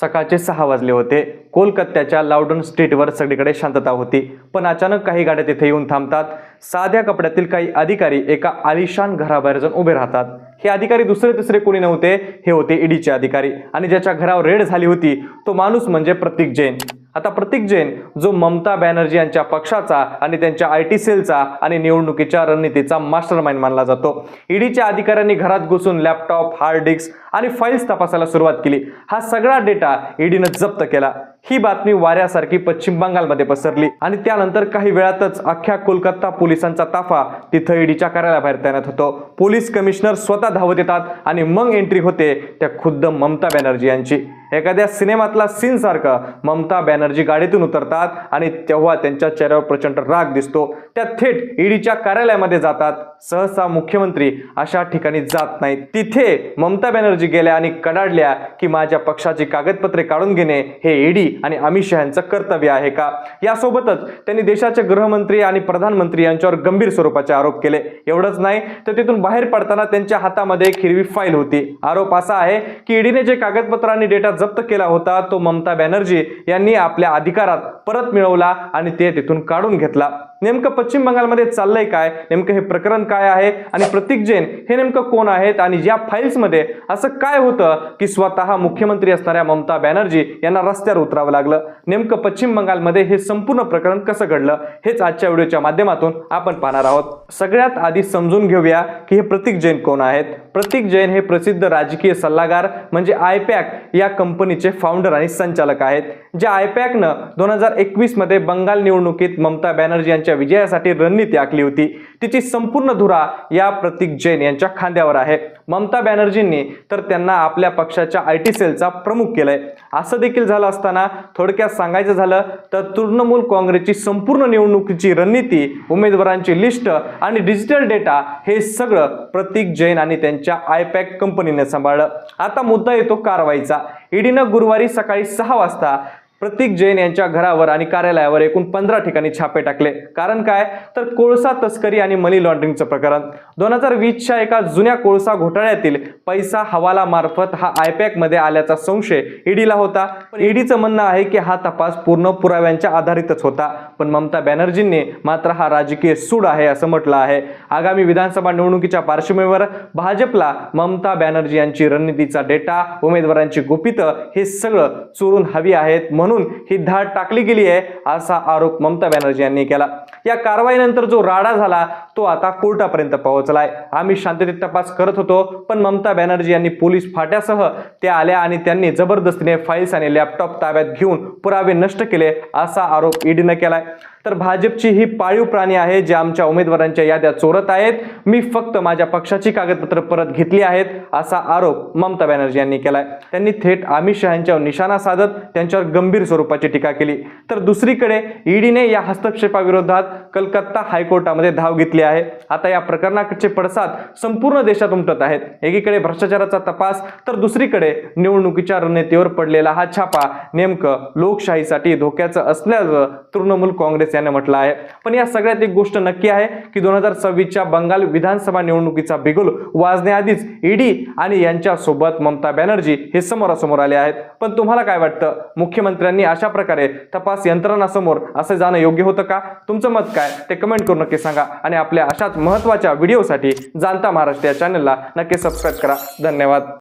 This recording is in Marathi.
सकाळचे सहा वाजले होते. कोलकात्याच्या लाउडन स्ट्रीटवर सगळीकडे शांतता होती. पण अचानक काही गाड्या तिथे येऊन थांबतात. साध्या कपड्यातील काही अधिकारी एका आलिशान घराबाहेर जाऊन उभे राहतात. हे अधिकारी दुसरे तिसरे कोणी नव्हते हे होते ईडीचे अधिकारी. आणि ज्याच्या घरावर रेड झाली होती तो माणूस म्हणजे प्रतीक जैन. आता प्रतीक जैन जो ममता बॅनर्जी यांच्या पक्षाचा आणि त्यांच्या आय टी सेलचा आणि निवडणुकीच्या रणनीतीचा मास्टर माइंड मानला जातो. ईडीच्या अधिकाऱ्यांनी घरात घुसून लॅपटॉप हार्ड डिस्क आणि फाईल्स तपासायला सुरुवात केली. हा सगळा डेटा ईडीनं जप्त केला. ही बातमी वाऱ्यासारखी पश्चिम बंगालमध्ये पसरली. आणि त्यानंतर काही वेळातच अख्ख्या कोलकाता पोलिसांचा ताफा तिथं ईडीच्या कार्यालयाबाहेर तैनात होतो. पोलीस कमिशनर स्वतः धावत येतात आणि मग एंट्री होते त्या खुद्द ममता बॅनर्जी यांची. एखाद्या सिनेमातला सीनसारखं ममता बॅनर्जी गाडीतून उतरतात आणि तेव्हा त्यांच्या चेहऱ्यावर प्रचंड राग दिसतो. त्या थेट ईडीच्या कार्यालयामध्ये जातात. सहसा मुख्यमंत्री अशा ठिकाणी जात नाहीत. तिथे ममता बॅनर्जी गेल्या आणि कडाडल्या की माझ्या पक्षाची कागदपत्रे काढून घेणे हे ईडी आणि अमित शहा यांचं कर्तव्य आहे का? यासोबतच त्यांनी देशाचे गृहमंत्री आणि प्रधानमंत्री यांच्यावर गंभीर स्वरूपाचे आरोप केले. एवढंच नाही तर तिथून बाहेर पडताना त्यांच्या हातामध्ये एक हिरवी फाईल होती. आरोप असा आहे की ईडीने जे कागदपत्र आणि डेटा जप्त केला होता तो ममता बॅनर्जी यांनी आपल्या अधिकारात परत मिळवला आणि ते तिथून काढून घेतला. नेमकं पश्चिम बंगालमध्ये चाललंय काय? नेमकं हे प्रकरण काय आहे? आणि प्रतीक जैन हे नेमकं कोण आहेत? आणि या फाईल्समध्ये असं काय होतं की स्वतः मुख्यमंत्री असणाऱ्या ममता बॅनर्जी यांना रस्त्यावर उतरावं लागलं? नेमकं पश्चिम बंगालमध्ये हे संपूर्ण प्रकरण कसं घडलं? हेच आजच्या व्हिडिओच्या माध्यमातून आपण पाहणार आहोत. सगळ्यात आधी समजून घेऊया की हे प्रतीक जैन कोण आहेत? प्रतीक जैन हे प्रसिद्ध राजकीय सल्लागार म्हणजे आयपॅक या कंपनीचे फाउंडर आणि संचालक आहेत. ज्या आयपॅकनं दोन हजार एकवीसमध्ये बंगाल निवडणुकीत ममता बॅनर्जी यांच्या विजयासाठी रणनीती आखली होती. तिची संपूर्ण धुरा या प्रतीक जैन यांच्या खांद्यावर आहे. ममता बॅनर्जींनी तर त्यांना आपल्या पक्षाच्या आय टी सेलचा प्रमुख केलाय. असं देखील झालं असताना थोडक्यात सांगायचं झालं तर तृणमूल काँग्रेसची संपूर्ण निवडणुकीची रणनीती उमेदवारांची लिस्ट आणि डिजिटल डेटा हे सगळं प्रतीक जैन आणि त्यांच्या आयपॅक कंपनीने सांभाळलं. आता मुद्दा येतो कारवाईचा. ईडीनं गुरुवारी सकाळी सहा वाजता प्रतीक जैन यांच्या घरावर आणि कार्यालयावर एकूण पंधरा ठिकाणी छापे टाकले. कारण काय? तर कोळसा तस्करी आणि मनी लॉन्ड्रिंगचं प्रकरण. दोन हजार वीसच्या एका जुन्या कोळसा घोटाळ्यातील पैसा हवाला मार्फत हा आयपॅकमध्ये आल्याचा संशय ईडीला होता. पण ईडीचं म्हणणं आहे की हा तपास पूर्ण पुराव्यांच्या आधारितच होता. पण ममता बॅनर्जींनी मात्र हा राजकीय सूड आहे असं म्हटलं आहे. आगामी विधानसभा निवडणुकीच्या पार्श्वभूमीवर भाजपला ममता बॅनर्जी यांची रणनीतीचा डेटा उमेदवारांची गुपितं हे सगळं चोरून हवी आहेत. म्हणून म्हणून ही धाड टाकली गेली आहे असा आरोप ममता बॅनर्जी यांनी केला. या कारवाईनंतर जो राडा झाला तो आता कोर्टापर्यंत पोहोचलाय. आम्ही शांततेत तपास करत होतो पण ममता बॅनर्जी यांनी पोलीस फाट्यासह त्या आल्या आणि त्यांनी जबरदस्तीने फाईल्स आणि लॅपटॉप ताब्यात घेऊन पुरावे नष्ट केले असा आरोप ईडीनं केलाय. तर भाजपची ही पाळीव प्राणी आहे जे आमच्या उमेदवारांच्या याद्या चोरत आहेत. मी फक्त माझ्या पक्षाची कागदपत्र परत घेतली आहेत असा आरोप ममता बॅनर्जी यांनी केलाय. त्यांनी थेट अमित शहा यांच्यावर निशाणा साधत त्यांच्यावर गंभीर स्वरूपाची टीका केली. तर दुसरीकडे ईडीने या हस्तक्षेपाविरोधात कलकत्ता हायकोर्टामध्ये धाव घेतली आहे. आता या प्रकरणाचे पडसाद संपूर्ण देशात उमटत आहेत. एकीकडे भ्रष्टाचाराचा तपास तर दुसरीकडे निवडणुकीच्या रणनीतीवर पडलेला हा छापा नेमकं लोकशाहीसाठी धोक्याचं असल्याचं तृणमूल काँग्रेस याने म्हटलं आहे. पण या सगळ्यात एक गोष्ट नक्की आहे की दोन हजार सव्वीसच्या बंगाल विधानसभा निवडणुकीचा बिगुल वाजण्याआधीच ईडी आणि यांच्यासोबत ममता बॅनर्जी हे समोरासमोर आले आहेत. पण तुम्हाला काय वाटतं? मुख्यमंत्र्यांनी अशा प्रकारे तपास यंत्रणासमोर असं जाणं योग्य होतं का? तुमचं मत काय? काय ते कमेंट करून नक्की सांगा. आणि आपल्या अशाच महत्त्वाच्या व्हिडिओसाठी जाणता महाराष्ट्र या चॅनलला नक्की सबस्क्राईब करा. धन्यवाद.